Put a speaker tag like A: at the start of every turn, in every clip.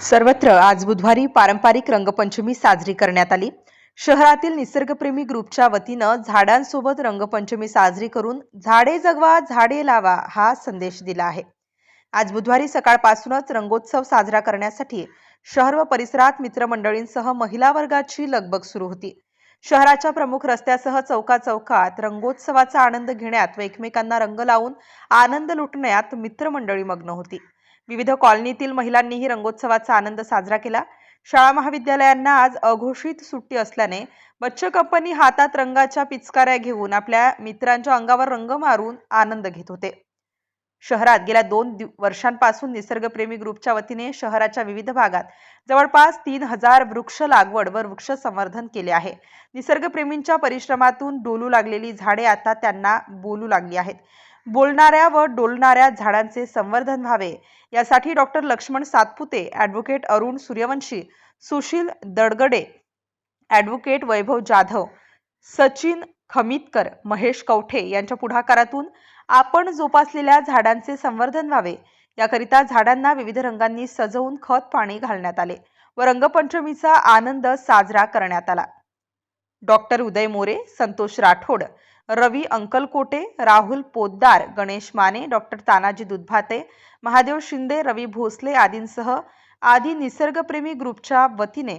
A: सर्वत्र आज बुधवारी पारंपरिक रंगपंचमी साजरी करण्यात आली. शहरातील निसर्गप्रेमी ग्रुपच्या वतीनं झाडांसोबत रंगपंचमी साजरी करून झाडे जगवा झाडे लावा हा संदेश दिला आहे. आज बुधवारी सकाळपासूनच रंगोत्सव साजरा करण्यासाठी शहर व परिसरात मित्रमंडळींसह महिला वर्गाची लगबग सुरू होती. शहराच्या प्रमुख रस्त्यासह चौका चौकात रंगोत्सवाचा आनंद घेण्यात व एकमेकांना रंग लावून आनंद लुटण्यात मित्रमंडळी मग्न होती. विविध कॉलनीतील महिलांनीही रंगोत्सवाचा आनंद साजरा केला. शाळा महाविद्यालयांना आज अघोषित सुट्टी असल्याने बच्च कंपनी हातात रंगाच्या पिचकाऱ्या घेऊन आपल्या मित्रांच्या अंगावर रंग मारून आनंद घेत होते. शहरात गेल्या दोन वर्षांपासून निसर्गप्रेमी ग्रुपच्या वतीने शहराच्या विविध भागात जवळपास तीन हजार वृक्ष लागवड व वृक्ष संवर्धन केले आहे. निसर्गप्रेमींच्या परिश्रमातून डोलू लागलेली झाडे आता त्यांना बोलू लागली आहेत. बोलणाऱ्या व डोलणाऱ्या झाडांचे संवर्धन व्हावे. यासाठी doctor Laxman Satpute advocate Arun Suryavanshi Sushil Dadgade advocate Vaibhav Jadhav Sachin Khamitkar Mahesh Kavthe यांच्या पुढाकारातून आपण जोपासलेल्या झाडांचे संवर्धन व्हावे. याकरिता झाडांना विविध रंगांनी सजवून खत पाणी घालण्यात आले व रंगपंचमीचा आनंद साजरा करण्यात आला. डॉक्टर उदय मोरे संतोष राठोड रवी अंकलकोटे राहुल पोद्दार गणेश माने डॉक्टर तानाजी दुधभाते महादेव शिंदे रवी भोसले आदींसह आदी निसर्गप्रेमी ग्रुपच्या वतीने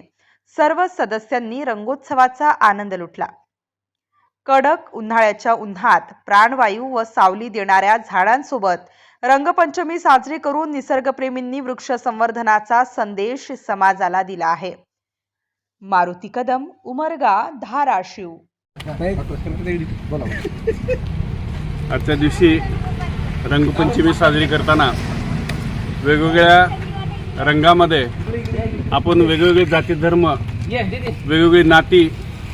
A: सर्व सदस्यांनी रंगोत्सवाचा आनंद लुटला. कडक उन्हाळ्याच्या उन्हात प्राणवायू व सावली देणाऱ्या झाडांसोबत रंगपंचमी साजरी करून निसर्गप्रेमींनी वृक्ष संवर्धनाचा संदेश समाजाला दिला आहे. मारुती कदम उमरगा धाराशिव.
B: आजच्या दिवशी रंगपंचमी साजरी करताना वेगवेगळ्या रंगामध्ये आपण वेगवेगळे जाती धर्म वेगवेगळी नाती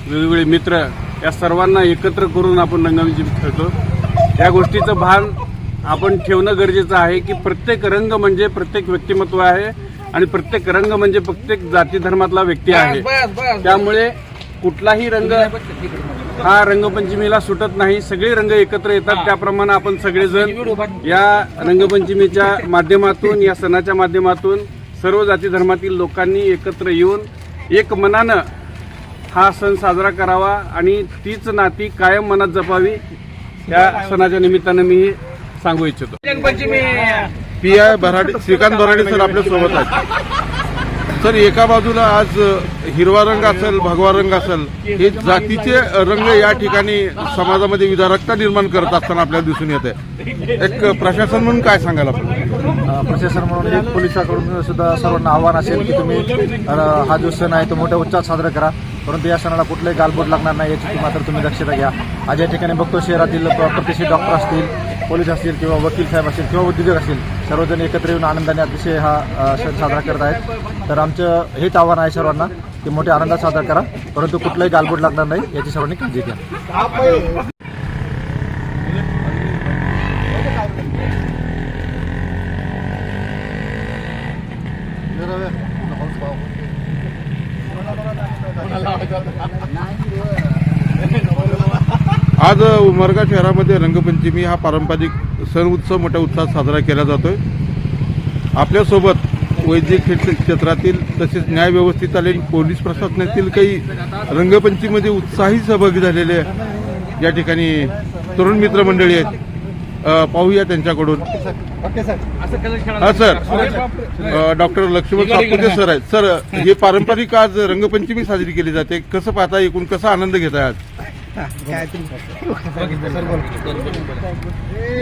B: वेगवेगळे मित्र या सर्वांना एकत्र करून आपण रंगपंचमी खेळतो या गोष्टीचं भान आपण ठेवणं गरजेचं आहे की प्रत्येक रंग म्हणजे प्रत्येक व्यक्तिमत्व आहे आणि प्रत्येक रंग म्हणजे प्रत्येक जाती धर्मातला व्यक्ती आहे. त्यामुळे कुठलाही रंग हा रंगपंचमीला सुटत नाही. सगळे रंग एकत्र येतात. त्याप्रमाणे आपण सगळेजण या रंगपंचमीच्या माध्यमातून या सणाच्या माध्यमातून सर्व जाती धर्मातील लोकांनी एकत्र येऊन एक मनानं हा सण साजरा करावा आणि तीच नाती कायम मनात जपावी. या सणाच्या निमित्तानं मी सांगू इच्छितो.
C: P I Bharade Shrikant Bharade sir आपल्यासोबत आहेत. सर एका बाजूला आज हिरवा रंग असेल भगवा रंग असेल हे जातीचे रंग या ठिकाणी समाजामध्ये विदारकता निर्माण करत असताना आपल्याला दिसून येते. एक प्रशासन म्हणून काय सांगाल आपण?
D: प्रशासन म्हणून एक पोलिसांकडून सुद्धा सर्वांना आव्हान असेल की तुम्ही हा जो सण आहे तो मोठ्या उत्साहात साजरा करा. परंतु या सणाला कुठलाही गालबोट लागणार नाही याची मात्र तुम्ही दक्षता घ्या. आज या ठिकाणी बघतो शहरातील प्रतिष्ठित डॉक्टर असतील पोलीस असतील किंवा वकील साहेब असतील किंवा उद्योजक असतील सर्वजण एकत्र येऊन आनंदाने अतिशय हा सण साजरा करत आहेत. तर आमचं हेच आव्हान आहे सर्वांना की मोठ्या आनंदात साजरा करा. परंतु कुठलाही गालबोट लागणार नाही याची सर्वांनी काळजी घ्या.
C: आज उमरगा शहरामध्ये रंगपंचमी हा पारंपरिक सण उत्सव मोठ्या उत्साहात साजरा केला जातोय. आपल्यासोबत वैद्यकीय क्षेत्रातील तसेच न्याय व्यवस्थेतील पोलीस प्रशासनातील काही रंगपंचमीमध्ये उत्साही सहभागी झालेले या ठिकाणी तरुण मित्र मंडळी आहेत. पाहूया त्यांच्याकडून. हा sir. Doctor Laxman Satpute sir आहेत. सर हे पारंपरिक आज रंगपंचमी साजरी केली जाते. कसं पाहता एकूण कसा आनंद घेताय आज? كاتب